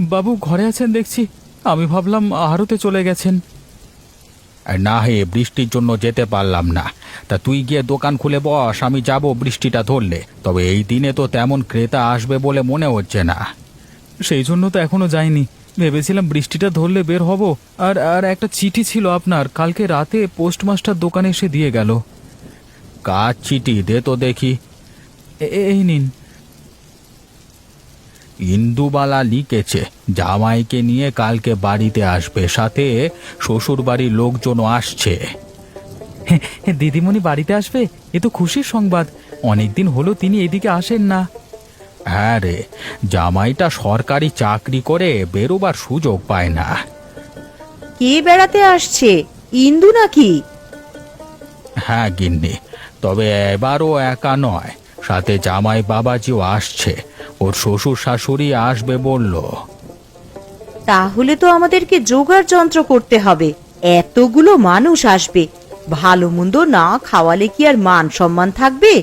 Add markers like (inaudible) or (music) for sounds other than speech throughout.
বাবু ঘরে আছেন দেখছি। আমি ভাবলাম আহারতে চলে গেছেন। না হে বৃষ্টির জন্য যেতে পারলাম না। তা তুই গিয়ে দোকান খুলে বস আমি যাব বৃষ্টিটা ধরলে। তবে এই দিনে তো তেমন ক্রেতা আসবে বলে মনে হচ্ছে না। সেই জন্য তো এখনও যাইনি। ভেবেছিলাম বৃষ্টিটা ধরলে বের হব। আর আর একটা চিঠি ছিল আপনার কালকে রাতে পোস্টমাস্টার দোকানে এসে দিয়ে গেল। কাজ চিঠি? দে তো দেখি। এই নিন। ইন্দুবালা লিখেছে জামাইকে নিয়ে কালকে বাড়িতে আসবে সাথে শ্বশুর বাড়ির লোকজনও আসছে। হ্যাঁ, দিদিমণি বাড়িতে আসবে? এ তো খুশির সংবাদ। অনেকদিন হলো তিনি এদিকে আসেন না। হ্যাঁ রে জামাইটা সরকারি চাকরি করে বেরোবার সুযোগ পায় না। কে বেড়াতে আসছে? ইন্দু নাকি? হ্যাঁ গিন্নি তবে এবারও একা নয় সাথে জামাই বাবাজিও আসছে। ওর শ্বশুর শাশুড়ি আসবে বলল তাহলে তো আমাদেরকে জোগাড় যন্ত্র করতে হবে। এতগুলো মানুষ আসবে। ভালো মন্দ না খাওয়ালে কি আর মান সম্মান থাকবে?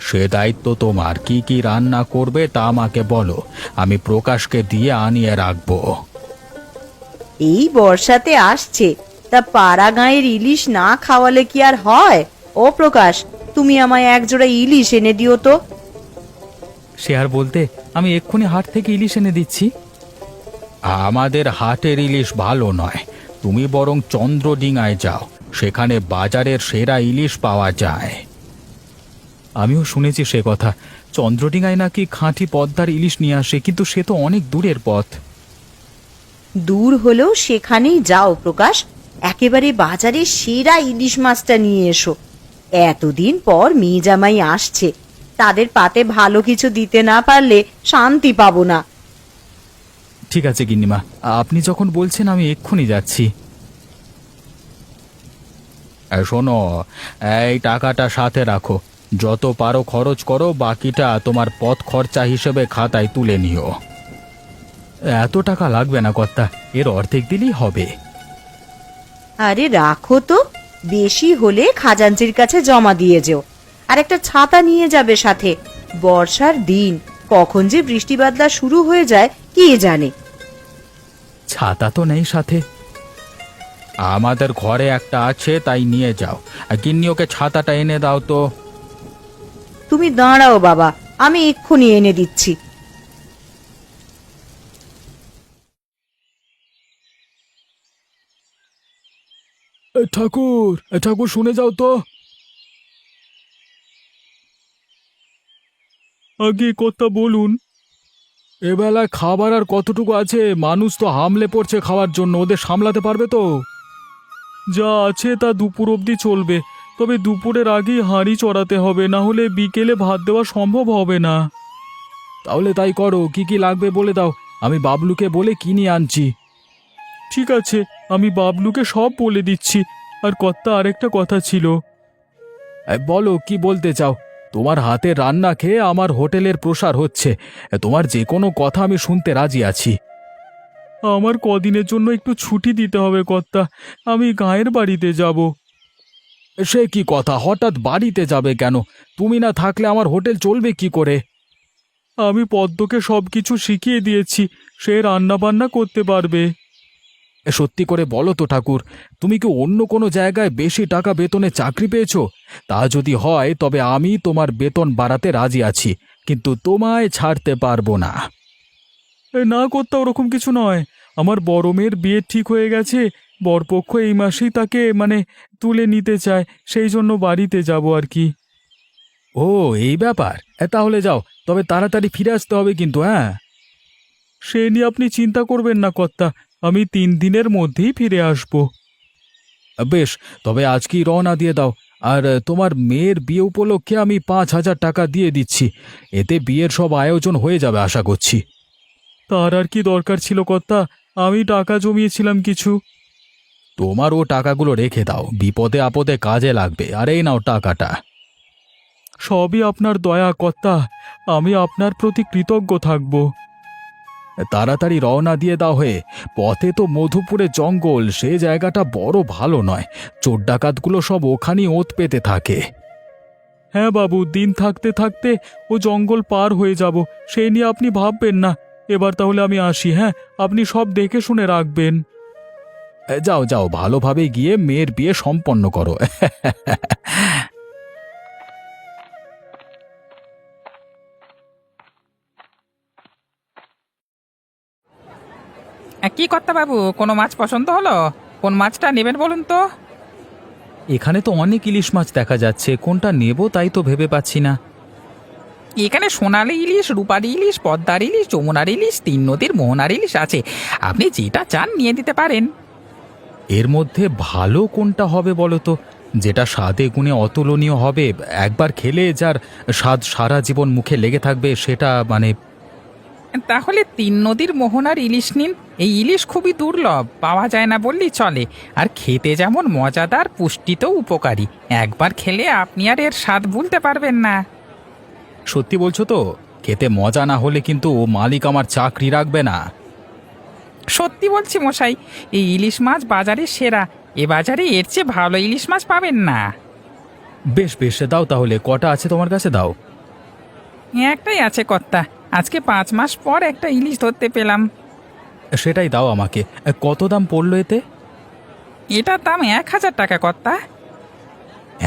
সে দায়িত্ব তোমার। কি কি রান্না করবে তা আমাকে বলো। আমি প্রকাশকে দিয়ে আনিয়ে রাখব। এই বর্ষাতে আসছে। তা পাড়া গাঁয়ের ইলিশ না খাওয়ালে কি আর হয়? ও প্রকাশ তুমি আমায় এক জোড়া ইলিশ এনে দিও তো। সে আর বলতে আমি এক্ষুনি হাট থেকে ইলিশ এনে দিচ্ছি। আমাদের হাটের ইলিশ ভালো নয়। তুমি বরং চন্দ্রডিঙায় যাও। সেখানে বাজারের সেরা ইলিশ পাওয়া যায়। আমিও শুনেছি সে কথা। চন্দ্রডিঙায় নাকি খাঁটি পদ্মার ইলিশ নিয়ে আসে কিন্তু সে তো অনেক দূরের পথ। দূর হলেও সেখানেই যাও প্রকাশ। একেবারে বাজারে সেরা ইলিশ মাছটা নিয়ে এসো। এতদিন পর মেয়ে জামাই আসছে। তাদের পাতে ভালো কিছু দিতে না পারলে শান্তি পাবো না। ঠিক আছে গিন্নিমা। আপনি যখন বলছেন আমি এক্ষুনি যাচ্ছি। শোনো এই টাকাটা সাথে রাখো। যত পারো খরচ করো বাকিটা তোমার পথ খরচা হিসেবে খাতায় তুলে নিও। এত টাকা লাগবে না কর্তা। এর অর্ধেক দিলেই হবে। আরে রাখো তো। বেশি হলে খাজাঞ্চির কাছে জমা দিয়ে যেও। আর একটা ছাতা নিয়ে যাবে সাথে। বর্ষার দিন কখন যে বৃষ্টি বাদলা শুরু হয়ে যায় কে জানে? ছাতা তো নেই সাথে। আমাদের ঘরে একটা আছে তাই নিয়ে যাও। আর গিন্নি ওকে ছাতাটা এনে দাও তো। তুমি দাঁড়াও বাবা আমি এক্ষুনি এনে দিচ্ছি। ঠাকুর ঠাকুর শুনে যাও তো। আগে কথা বলুন। এবেলায় খাবার আর কতটুকু আছে? মানুষ তো হামলে পড়ছে খাওয়ার জন্য ওদের সামলাতে পারবে তো? যা আছে তা দুপুর অবধি চলবে তবে দুপুরের আগেই হাঁড়ি চড়াতে হবে না হলে বিকেলে ভাত দেওয়া সম্ভব হবে না। তাহলে তাই করো কি কি লাগবে বলে দাও আমি বাবলুকে বলে কিনে আনছি। ঠিক আছে আমি বাবলুকে সব বলে দিচ্ছি আর কর্তা আরেকটা কথা ছিল। বলো কি বলতে চাও? তোমার হাতে রান্না খেয়ে আমার হোটেলের প্রসার হচ্ছে। তোমার যে কোনো কথা আমি শুনতে রাজি আছি। আমার কদিনের জন্য একটু ছুটি দিতে হবে, কর্তা। আমি গায়ের বাড়িতে যাব। সে কি কথা? হঠাৎ বাড়িতে যাবে কেন? তুমি না থাকলে আমার হোটেল চলবে কি করে? আমি পদ্মকে সব কিছু শিখিয়ে দিয়েছি। সে রান্না বান্না করতে পারবে। সত্যি করে বলো তো ঠাকুর, তুমি কি অন্য কোনো জায়গায় বেশি টাকা বেতনে চাকরি পেয়েছ? তা যদি হয়, তবে আমি তোমার বেতন বাড়াতে রাজি আছি, কিন্তু তোমায় ছাড়তে পারব না। না করতে, ওরকম কিছু নয়। আমার বড় মেয়ের বিয়ে ঠিক হয়ে গেছে, বরপক্ষ এই মাসেই তাকে মানে তুলে নিতে চায়, সেই জন্য বাড়িতে যাব আর কি। ও, এই ব্যাপার। তাহলে যাও, তবে তাড়াতাড়ি ফিরে আসতে হবে কিন্তু হ্যাঁ? সে নিয়ে আপনি চিন্তা করবেন না কর্তা আমি তিন দিনের মধ্যেই ফিরে আসব। বেশ তবে আজকেই রওনা দিয়ে দাও। আর তোমার মেয়ের বিয়ে উপলক্ষে আমি পাঁচ হাজার টাকা দিয়ে দিচ্ছি। এতে বিয়ের সব আয়োজন হয়ে যাবে আশা করছি। তার আর কি দরকার ছিল কর্তা? আমি টাকা জমিয়েছিলাম কিছু। তোমার ও টাকাগুলো রেখে দাও। বিপদে আপদে কাজে লাগবে। আর এই নাও টাকাটা। সবই আপনার দয়া কর্তা। আমি আপনার প্রতি কৃতজ্ঞ থাকব। তাড়াতাড়ি রওনা দিয়ে দাও হয়ে পথে তো মধুপুরে জঙ্গল, সে জায়গাটা বড় ভালো নয়। চোর ডাকাতগুলো সব ওখানেই ওত পেতে থাকে। হ্যাঁ বাবু, দিন থাকতে থাকতে ও জঙ্গল পার হয়ে যাব। সেই নিয়ে আপনি ভাববেন না। এবার তাহলে আমি আসি হ্যাঁ? আপনি সব দেখে শুনে রাখবেন। যাও যাও, ভালোভাবে গিয়ে মেয়ের বিয়ে সম্পন্ন করো। (laughs) কি কর্তা বাবু কোনো মাছ পছন্দ হলো? কোন মাছটা নেবেন বলুন তো। এখানে তো অনেক ইলিশ মাছ দেখা যাচ্ছে কোনটা নেব তাই তো ভেবে পাচ্ছি না। এখানে সোনালি ইলিশ রূপার ইলিশ পদ্মার ইলিশ যমুনার ইলিশ তিন নদীর মোহনার ইলিশ আছে। আপনি যেটা চান নিয়ে দিতে পারেন। এর মধ্যে ভালো কোনটা হবে বলো তো? যেটা স্বাদে গুণে অতুলনীয় হবে একবার খেলে যার স্বাদ সারা জীবন মুখে লেগে থাকবে সেটা মানে তাহলে তিন নদীর মোহনার ইলিশ নিন। এই ইলিশ খুবই দুর্লভ পাওয়া যায় না বললেই চলে। আর খেতে যেমন মজাদার পুষ্টিতেও উপকারী। একবার খেলে আপনি আর এর স্বাদ ভুলতে পারবেন না। সত্যি বলছো তো? খেতে মজা না হলে কিন্তু মালিক আমার চাকরি রাখবে না। সত্যি বলছি মশাই এই ইলিশ মাছ বাজারে সেরা। এ বাজারে এর চেয়ে ভালো ইলিশ মাছ পাবেন না। বেশ বেশ দাও তাহলে। কটা আছে তোমার কাছে? দাও। একটাই আছে কর্তা। আজকে পাঁচ মাস পর একটা ইলিশ ধরতে পেলাম। সেটাই দাও আমাকে। কত দাম পড়ল এতে? এটার দাম এক হাজার টাকা কর্তা।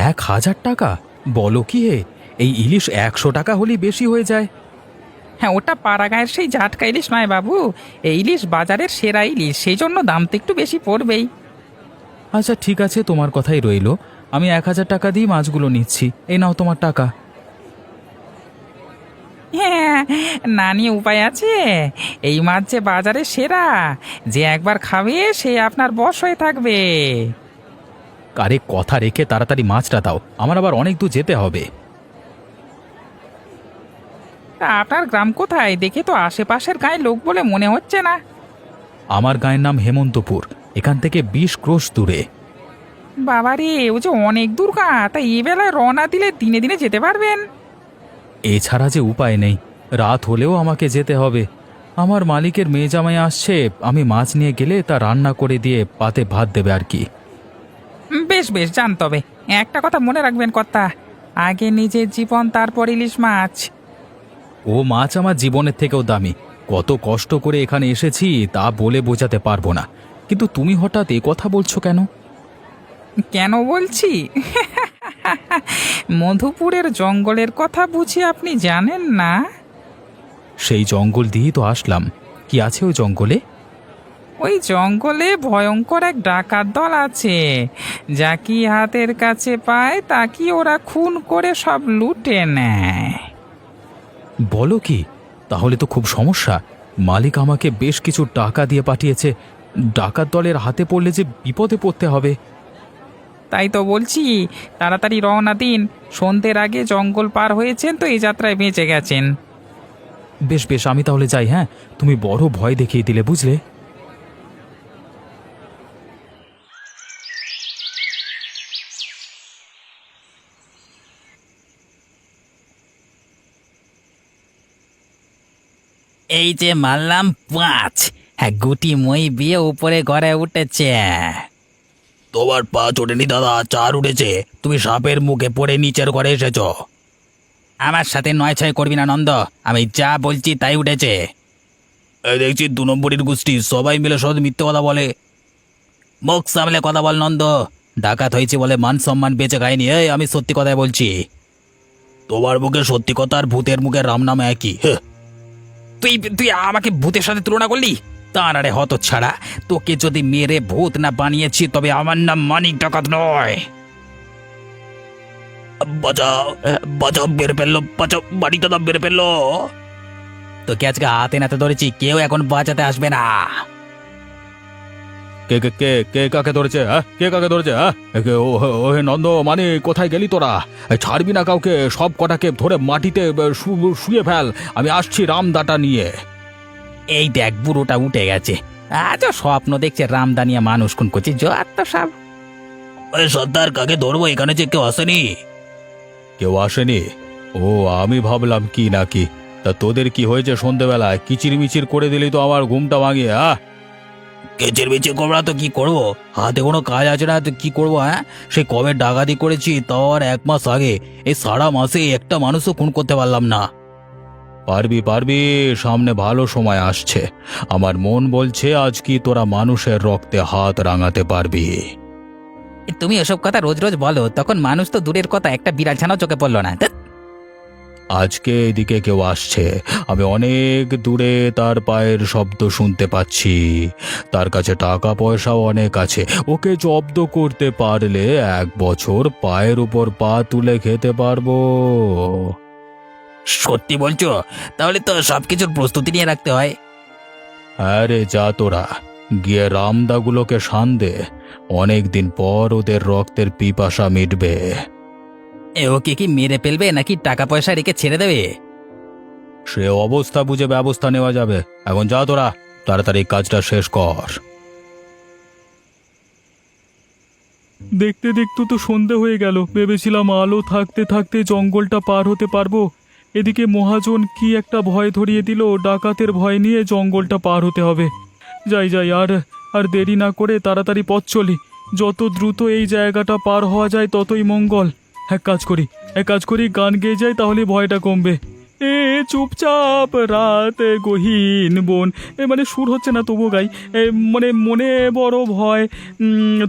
এক হাজার টাকা? বলো কি হে? এই ইলিশ একশো টাকা হলেই বেশি হয়ে যায়। হ্যাঁ ওটা পাড়াগাঁয়ের সেই ঝাটকা ইলিশ নয় বাবু। এই ইলিশ বাজারের সেরা ইলিশ সেই জন্য দাম তো একটু বেশি পড়বেই। আচ্ছা ঠিক আছে তোমার কথাই রইল। আমি এক হাজার টাকা দিয়ে মাছগুলো নিচ্ছি। এই নাও তোমার টাকা। (laughs) না নিয়ে উপায় আছে? এই মাছ যে বাজারে সেরা যে একবার খাবে সে আপনার বশ হয়ে থাকবে। আরে কথা রেখে তাড়াতাড়ি মাছটা দাও আমার আবার অনেক দূর যেতে হবে। তা আপনার গ্রাম কোথায়? দেখে তো আশেপাশের গায়ে লোক বলে মনে হচ্ছে না। আমার গায়ের নাম হেমন্তপুর এখান থেকে বিশ ক্রোশ দূরে। বাবারে ও যে অনেক দূর গা তা এই বেলায় রওনা দিলে দিনে দিনে যেতে পারবেন। এছাড়া যে উপায় নেই রাত হলেও আমাকে যেতে হবে। আমার মালিকের মেয়ে জামাই আসছে আমি মাছ নিয়ে গেলে তা রান্না করে দিয়ে পাতে ভাত দেবে আর কি। বেশ বেশ যান তবে। একটা কথা মনে রাখবেন কর্তা আগে নিজের জীবন তারপর ইলিশ মাছ। ও মাছ আমার জীবনের থেকেও দামি। কত কষ্ট করে এখানে এসেছি তা বলে বোঝাতে পারব না। কিন্তু তুমি হঠাৎ এ কথা বলছো কেন? কেন বলছি? মধুপুরের জঙ্গলের কথা বুঝি আপনি জানেন না? সেই জঙ্গল দিয়েই তো আসলাম। কি আছে ওই জঙ্গলে? ওই জঙ্গলে ভয়ঙ্কর এক ডাকাত দল আছে। যা কি হাতের কাছে পায় তা কি ওরা খুন করে সব লুটে নেয়। বলো কি? তাহলে তো খুব সমস্যা। মালিক আমাকে বেশ কিছু টাকা দিয়ে পাঠিয়েছে। ডাকাত দলের হাতে পড়লে যে বিপদে পড়তে হবে। তাই তো বলছি তাড়াতাড়ি রওনা দিন। সন্ধ্যের আগে জঙ্গল পার হয়েছেন তো এই যাত্রায় বেঁচে গেছেন। বেশ বেশ আমি তাহলে যাই হ্যাঁ? তুমি বড় ভয় দেখিয়ে দিলে বুঝলে? এই যে মারলাম পাঁচ। হ্যাঁ গুটি মই বিয়ে উপরে ঘরে উঠেছে। তোমার পা চোটেনি দাদা চার উঠেছে। তুমি সাপের মুখে পড়ে নিচের ঘরে এসেছ। আমার সাথে নয় ছয় করবি না, নন্দ। আমি যা বলছি তাই উঠেছে। দেখছি দু নম্বরের গোষ্ঠী, সবাই মিলে সদ মিথ্যে কথা বলে। মুখ সামলে কথা বল, নন্দ। ডাকাত হয়েছে বলে মান সম্মান বেঁচে খায়নি। এই, আমি সত্যি কথাই বলছি। তোমার মুখে সত্যি কথা আর ভূতের মুখে রাম নাম একই। তুই তুই আমাকে ভূতের সাথে তুলনা করলি? তার আরে হত ছাড়া তোকে যদি মেরে ভূত না বানিয়েছি, তবে আমার নাম মানিক ডাকাত নয়। বাঁচাও বাঁচাও বের ফেলল বাঁচাও বাড়িটা দাম বের ফেলল। তোকে আজকে হাতে নাতে ধরেছি কেউ এখন বাঁচাতে আসবে না। কে কে কে কে কাকে ধরেছে হ্যাঁ? কে কাকে ধরেছে হ্যাঁ? কে, ও ও হে নন্দ মানে কোথায় গেলি তোরা? ছাড়বি না কাউকে সব কটাকে ধরে মাটিতে শু- শুয়ে ফেল। আমি আসছি রামদাটা নিয়ে। এই দেখ বুড়োটা উঠে গেছে। আজও স্বপ্ন দেখছে রামদানিয়া মানুষ খুন করছে যত সব। সর্দার কাকে ধরবো? এখানে যে কেউ আসেনি। কেউ আসেনি? ও আমি ভাবলাম কি নাকি? তা তোদের কি হয়েছে সন্ধেবেলায়? কিচির মিচির করে দিলি তো আমার ঘুমটা ভাঙিয়ে হ্যাঁ কেচির মিচির করব তো কি করব? হাতে কোনো কাজ আছে না তো কি করব হ্যাঁ? সে কবে ডাকাতি করেছি তাও আর এক মাস আগে। এই সারা মাসে একটা মানুষও খুন করতে পারলাম না। পারবি পারবি সামনে ভালো সময় আসছে। আমার মন বলছে আজ কি তোরা মানুষের রক্তে হাত রাঙাতে পারবি। তুমি এসব কথা রোজ রোজ বলো তখন মানুষ তো দূরের কথা একটা বিড়াল ছানাও চোখে পড়ল না। ধ্যাৎ। আজকে এদিকে কেউ আসছে। আমি অনেক দূরে তার পায়ের শব্দ শুনতে পাচ্ছি। তার কাছে টাকা পয়সাও অনেক আছে। ওকে জব্দ করতে পারলে এক বছর পায়ের উপর পা তুলে খেতে পারব। সত্যি বলছো? তাহলে তো সবকিছুর প্রস্তুতি নিয়ে রাখতে হয়। আরে যা তোরা গিয়ে রামদাগুলোকে শান দে। অনেক দিন পর ওদের রক্তের পিপাসা মিটবে। এ ওকে কি মেরে ফেলবে নাকি টাকা পয়সা রেখে ছেড়ে দেবে? সে অবস্থা বুঝে ব্যবস্থা নেওয়া যাবে। এখন যা তোরা তাড়াতাড়ি কাজটা শেষ কর। দেখতে দেখতে তো সন্ধে হয়ে গেল। ভেবেছিলাম আলো থাকতে থাকতে জঙ্গলটা পার হতে পারব। এদিকে মহাজন কি একটা ভয় ধরিয়ে দিল ডাকাতের ভয় নিয়ে জঙ্গলটা পার হতে হবে। যাই যাই আর আর দেরি না করে তাড়াতাড়ি পথ চলি। যত দ্রুত এই জায়গাটা পার হওয়া যায়, ততই মঙ্গল। এক কাজ করি, এক কাজ করি, গান গেয়ে যাই, তাহলে ভয়টা কমবে। এ, চুপচাপ, রাত, গহীন বোন। এ মানে সুর হচ্ছে না তবু গাই। এ মানে মনে বড় ভয়।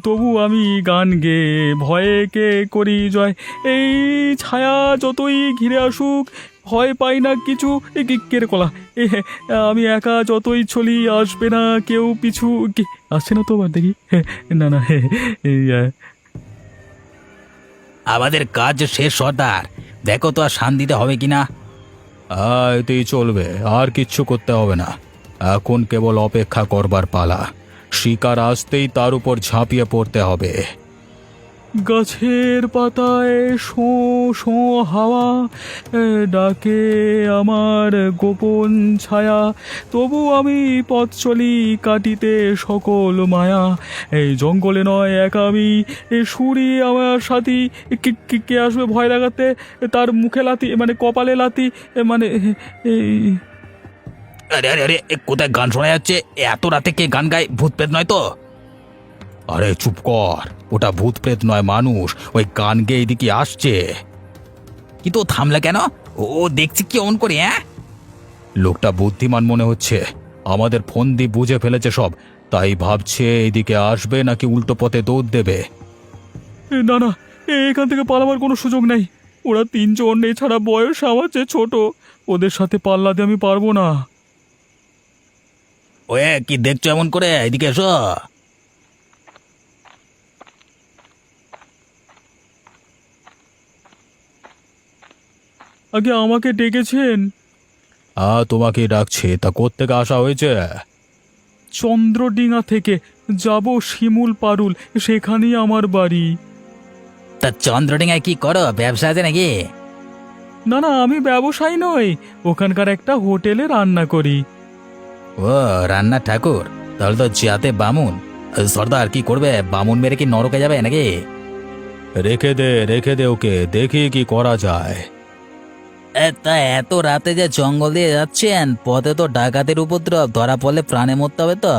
তবু আমি গান গে ভয়ে কে করি জয়? এই ছায়া যতই ঘিরে আসুক ভয় পাই না কিছু। এ কি কেরে কলা? এ আমি একা যতই ছলি আসবে না কেউ পিছু। কি- আসছে না তো আবার দেখি। হে, না না হে, এই, আহ, আমাদের কাজ শেষ সর্দার। দেখো তো আর শান দিতে হবে কিনা এতেই চলবে আর কিচ্ছু করতে হবে না। এখন কেবল অপেক্ষা করবার পালা। শিকার আসতেই তার উপর ঝাঁপিয়ে পড়তে হবে। গাছের পাতায় শো শো হাওয়া ডাকে আমার গোপন ছায়া। তবু আমি পথ চলি কাটিতে সকল মায়া। এই জঙ্গলে নয় একা আমি, এ সুরি আমার সাথী। কে, কে- আসবে ভয় লাগাতে তার মুখে লাতি মানে কপালে লাতি মানে এই আরে আরে আরে কোথায় গান শোনা যাচ্ছে? এত রাতে কে গান গায়? ভূত প্রেত নয় তো? আরে চুপ কর। ওটা ভূত প্রেত নয় মানুষ। ওই গান গেয়ে এদিকে আসছে। কিন্তু ও থামলে কেন? ও দেখছি কি অন করে হ্যাঁ? লোকটা বুদ্ধিমান মনে হচ্ছে। আমাদের ফোন দিয়ে বুঝে ফেলেছে সব। তাই ভাবছে এইদিকে আসবে নাকি উল্টো পথে দৌড় দেবে। এ, না না এখান থেকে পালাবার কোনো সুযোগ নেই। ওরা তিনজন এছাড়া বয়স আমার চেয়ে ছোট। ওদের সাথে পাল্লা দিয়ে আমি পারব না। ওয়ে কি দেখছ এমন করে? এদিকে এসো। আগে আমাকে ডেকেছেন। আ তোমাকে ডাকছে। তা কোত্থেকে আসা হয়েছে? চন্দ্রডিঙা থেকে যাব শিমুল পারুল সেখানেই আমার বাড়ি। তা চন্দ্রডিঙায় কি করো? ব্যবসা আছে নাকি? না না আমি ব্যবসায়ী নই। ওখানকার একটা হোটেলে রান্না করি। ও রান্না ঠাকুর। তাহলে তো যাতে বামুন। সর্দার কি করবে? বামুন মেরে কি নরকে যাবে নাকি? রেখে দে রেখে দে ওকে। দেখি কি করা যায়। এ, তা এত রাতে যে জঙ্গল দিয়ে যাচ্ছেন পথে তো ডাকাতের উপদ্রব ধরা পড়লে প্রাণে মরতে হবে তো।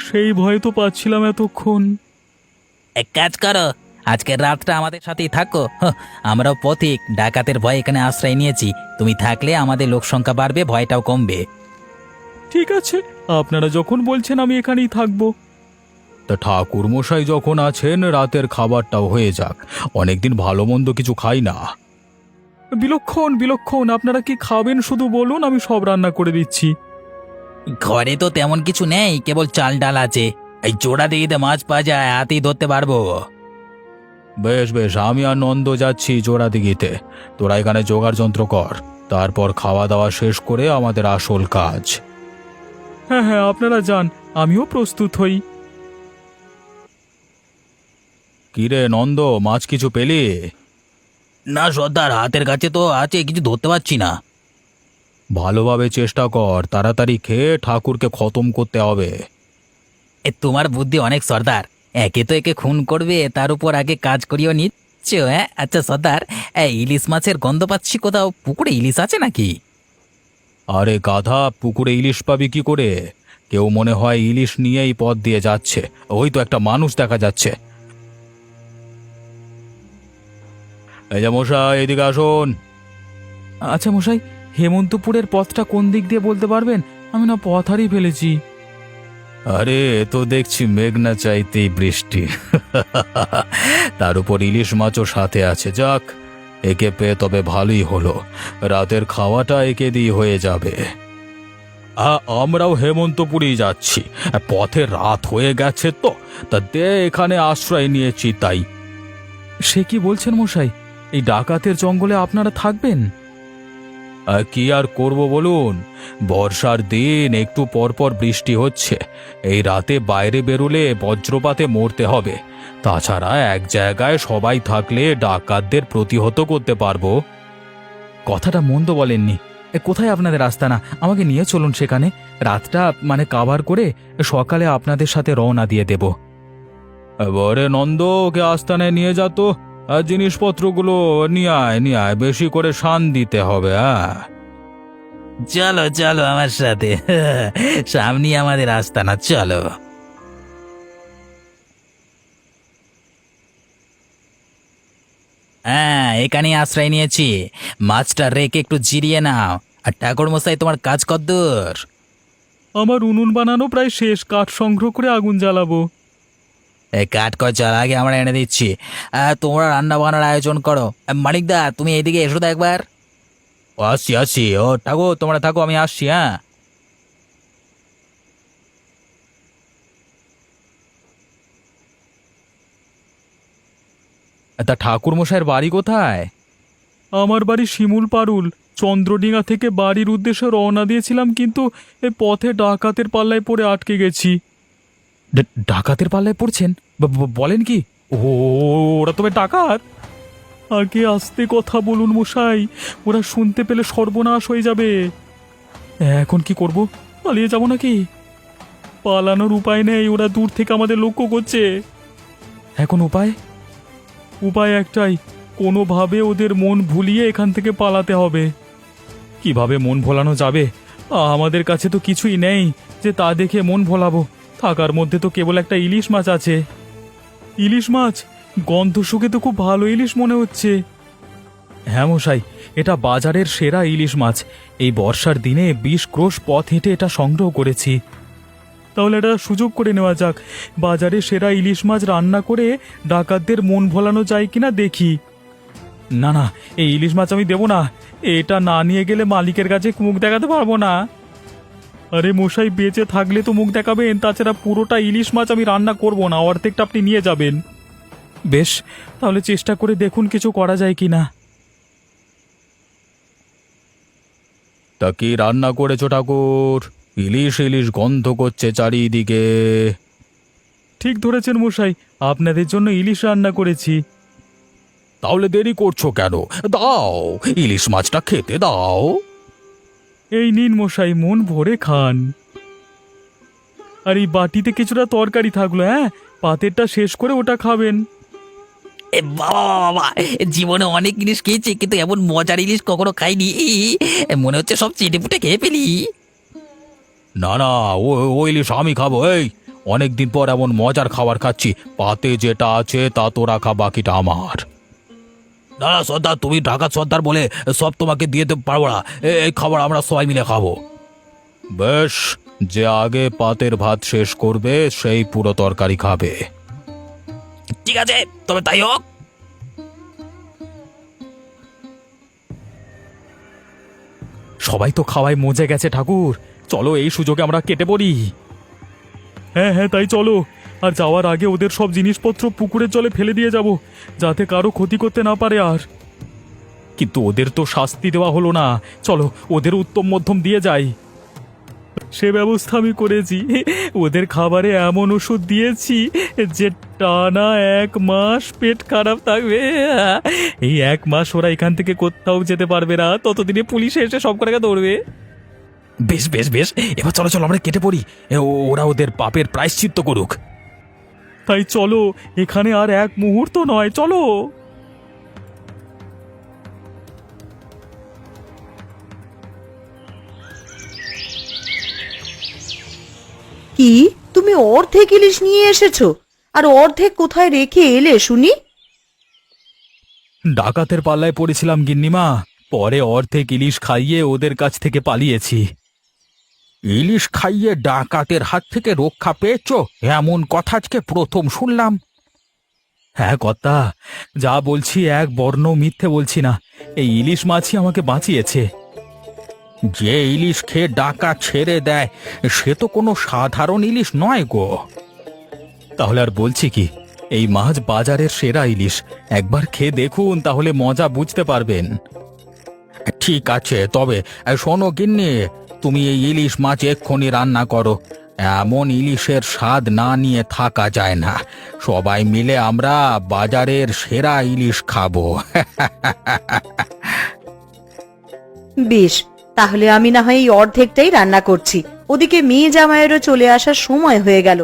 সেই ভয় তো পাচ্ছিলাম এতক্ষণ। এক কাজ করো আজকে রাতটা আমাদের সাথেই থাকো। হ, আমরাও পথিক ডাকাতের ভয় এখানে আশ্রয় নিয়েছি। তুমি থাকলে আমাদের লোক সংখ্যা বাড়বে ভয়টাও কমবে। ঠিক আছে আপনারা যখন বলছেন আমি এখানেই থাকব। তা ঠাকুর মশাই যখন আছেন রাতের খাবারটাও হয়ে যাক। অনেকদিন ভালো মন্দ কিছু খাই না। বিলক্ষণ বিলক্ষণ আপনারা কি খাবেন শুধু বলুন আমি সব রান্না করে দিচ্ছি। ঘরে তো তেমন কিছু নেই কেবল চাল ডাল আছে। এই জোড়া দিতে মাছ পাওয়া যায় হাতেই ধরতে পারব। বেশ বেশ আমি আর নন্দ যাচ্ছি জোড়া দিঘিতে। তোরা এখানে জোগাড় যন্ত্র কর তারপর খাওয়া দাওয়া শেষ করে আমাদের আসল কাজ। হ্যাঁ হ্যাঁ আপনারা যান আমিও প্রস্তুত হই। কিরে নন্দ মাছ কিছু পেলি? না সর্দার হাতের কাছে তো আছে কিছু ধরতে পারছি না। ভালোভাবে চেষ্টা কর তাড়াতাড়ি খেয়ে ঠাকুরকে খতম করতে হবে। এ তোমার বুদ্ধি অনেক সর্দার। একে তো একে খুন করবে তার উপর আগে কাজ করিও নিচ্ছ হ্যাঁ? আচ্ছা সর্দার ইলিশ মাছের গন্ধ পাচ্ছি কোথাও? পুকুরে ইলিশ আছে নাকি? আরে গাধা পুকুরে ইলিশ পাবি কি করে? কেউ মনে হয় ইলিশ নিয়েই পথ দিয়ে যাচ্ছে। ওই তো একটা মানুষ দেখা যাচ্ছে। এই যে মশাই এদিকে আসুন। আচ্ছা মশাই হেমন্তপুরের পথটা কোন দিক দিয়ে বলতে পারবেন? আমি না পথ হারিয়ে ফেলেছি। আরে এ তো দেখছি মেঘনা চাইতেই বৃষ্টি। (laughs) তার উপর ইলিশ মাছও সাথে আছে। যাক একে পেয়ে তবে ভালোই হলো। রাতের খাওয়াটা একে দিয়ে হয়ে যাবে। আ- আমরাও হেমন্তপুরেই যাচ্ছি। পথে রাত হয়ে গেছে তো তা দে এখানে আশ্রয় নিয়েছি তাই। সে কি বলছেন মশাই? এই ডাকাতের জঙ্গলে আপনারা থাকবেন? আর কি আর করব বলুন? বর্ষার দিন একটু পরপর বৃষ্টি হচ্ছে। এই রাতে বাইরে বেরোলে বজ্রপাতে মরতে হবে। তাছাড়া এক জায়গায় সবাই থাকলে ডাকাতদের প্রতিহত করতে পারব। কথাটা মন্দ বলেননি। এ, কোথায় আপনাদের আস্তানা? আমাকে নিয়ে চলুন সেখানে। রাতটা মানে কাভার করে সকালে আপনাদের সাথে রওনা দিয়ে দেব। এবারে নন্দ ওকে আস্তানায় নিয়ে যা তো। আর জিনিসপত্রগুলো নিয়ে আয় নিয়ে আয় বেশি করে শান দিতে হবে হ্যাঁ চলো চলো আমার সাথে। (laughs) সামনে আমাদের আস্তানা চলো। হ্যাঁ এখানে আশ্রয় নিয়েছি। মাছটা রেখে একটু জিরিয়ে নাও। আর ঠাকুর মশাই তোমার কাজ কদ্দূর? আমার উনুন বানানো প্রায় শেষ কাঠ সংগ্রহ করে আগুন জ্বালাবো। এই কাঠ কচার আগে আমরা এনে দিচ্ছি। আহ, তোমরা রান্না বান্নার আয়োজন করো। মানিকদা তুমি এইদিকে এসো তো একবার। ও, আসছি আসছি। ও ঠাকুর তোমরা থাকো আমি আসছি হ্যাঁ। তা ঠাকুর মশাইয়ের বাড়ি কোথায়? আমার বাড়ি শিমুল পারুল। চন্দ্রডিঙা থেকে বাড়ির উদ্দেশ্যে রওনা দিয়েছিলাম কিন্তু এ পথে ডাকাতের পাল্লায় পড়ে আটকে গেছি। ডাকাতের পাল্লায় পড়ছেন? বলেন কি? ও ওরা তবে ডাকাত। আগে আসতে কথা বলুন মশাই ওরা শুনতে পেলে সর্বনাশ হয়ে যাবে। এখন কি করব? পালিয়ে যাব নাকি? পালানোর উপায় নেই ওরা দূর থেকে আমাদের লক্ষ্য করছে। এখন উপায়? উপায় একটাই কোনোভাবে ওদের মন ভুলিয়ে এখান থেকে পালাতে হবে। কীভাবে মন ভোলানো যাবে? আমাদের কাছে তো কিছুই নেই যে তা দেখে মন ভোলাবো। থাকার মধ্যে তো কেবল একটা ইলিশ মাছ আছে। ইলিশ মাছ? গন্ধ শুকে তো খুব ভালো ইলিশ মনে হচ্ছে। হ্যাঁ মশাই, এটা বাজারের সেরা ইলিশ মাছ। এই বর্ষার দিনে বিশ ক্রোশ পথ হেঁটে এটা সংগ্রহ করেছি। তাহলে এটা সুযোগ করে নেওয়া যাক। বাজারে সেরা ইলিশ মাছ রান্না করে ডাকাতদের মন ভোলানো যায় কিনা দেখি। না না, এই ইলিশ মাছ আমি দেবো না। এটা না নিয়ে গেলে মালিকের কাছে মুখ দেখাতে পারব না। আরে মশাই বেঁচে থাকলে তো মুখ দেখাবেন তাছাড়া পুরোটা ইলিশ মাছ আমি রান্না করব না অর্ধেকটা আপনি নিয়ে যাবেন। বেশ তাহলে চেষ্টা করে দেখুন কিছু করা যায় কি না তা কি রান্না করেছ ঠাকুর? ইলিশ ইলিশ গন্ধ করছে চারিদিকে। ঠিক ধরেছেন মশাই আপনাদের জন্য ইলিশ রান্না করেছি। তাহলে দেরি করছ কেন? দাও ইলিশ মাছটা খেতে দাও। এই নিন মশাই মন ভরে খান। আর এই বাটিতে কিছুটা তরকারি থাকল হ্যাঁ? পাতেরটা শেষ করে ওটা খাবেন। এ বাবা বাবা বাবা জীবনে অনেক ইলিশ খেয়েছি কিন্তু এমন মজার ইলিশ কখনো খাইনি। মনে হচ্ছে সব চেটে পুটে খেয়ে ফেলি। না না ও ও ইলিশ আমি খাব এই অনেকদিন পর এমন মজার খাবার খাচ্ছি। পাতে যেটা আছে তা তো রাখা বাকিটা আমার। না না সর্দার তুমি ঢাকা সর্দার বলে সব তোমাকে দিয়ে দিতে পারব না এ- এই খাবার আমরা সবাই মিলে খাব। বেশ যে আগে পাতের ভাত শেষ করবে সেই পুরো তরকারি খাবে। ঠিক আছে তবে তাই হোক। সবাই তো খাওয়ায় মজে গেছে ঠাকুর। চলো এই সুযোগে আমরা কেটে পড়ি। হ্যাঁ হ্যাঁ তাই চলো। আর যাওয়ার আগে ওদের সব জিনিসপত্র পুকুরের জলে ফেলে দিয়ে যাব, যাতে কারও ক্ষতি করতে না পারে আর। কিন্তু ওদের তো শাস্তি দেওয়া হলো না। চলো, ওদের উত্তম মধ্যম দিয়ে যাই। সে ব্যবস্থা আমি করেছি। ওদের খাবারে এমন ওষুধ দিয়েছি যে টানা এক মাস পেট খারাপ থাকবে। এই এক মাস ওরা এখান থেকে কোথাও যেতে পারবে না। ততদিনে পুলিশে এসে সব কটাকে ধরবে। বেশ বেশ বেশ। এবার চলো চলো, আমরা কেটে পড়ি। ওরা ওদের পাপের প্রায়শ্চিত্ত করুক। তাই চলো এখানে আর এক মুহূর্ত নয় চলো। কি? তুমি অর্ধেক ইলিশ নিয়ে এসেছ আর অর্ধেক কোথায় রেখে এলে শুনি? ডাকাতের পাল্লায় পড়েছিলাম গিন্নিমা। পরে অর্ধেক ইলিশ খাইয়ে ওদের কাছ থেকে পালিয়েছি। ইলিশ খাইয়ে ডাকাতের হাত থেকে রক্ষা পেয়েছ? এমন কথা আজকে প্রথম শুনলাম। হ্যাঁ কর্তা, যা বলছি এক বর্ণ মিথ্যে বলছি না। এই ইলিশ মাছই আমাকে বাঁচিয়েছে। যে ইলিশ খেয়ে ডাকা ছেড়ে দেয়, সে তো কোনো সাধারণ ইলিশ নয় গো। তাহলে আর বলছি কি, এই মাছ বাজারের সেরা ইলিশ। একবার খেয়ে দেখুন, তাহলে মজা বুঝতে পারবেন। ঠিক আছে, তবে শোনো গিন্নি তুমি এই ইলিশ মাছ এক্ষুনি রান্না করো। এমন ইলিশের স্বাদ না নিয়ে থাকা যায় না। সবাই মিলে আমরা বাজারের সেরা ইলিশ খাব। বেশ, তাহলে আমি না হয় এই অর্ধেকটাই রান্না করছি। ওদিকে মেয়ে জামাইয়েরও চলে আসার সময় হয়ে গেল।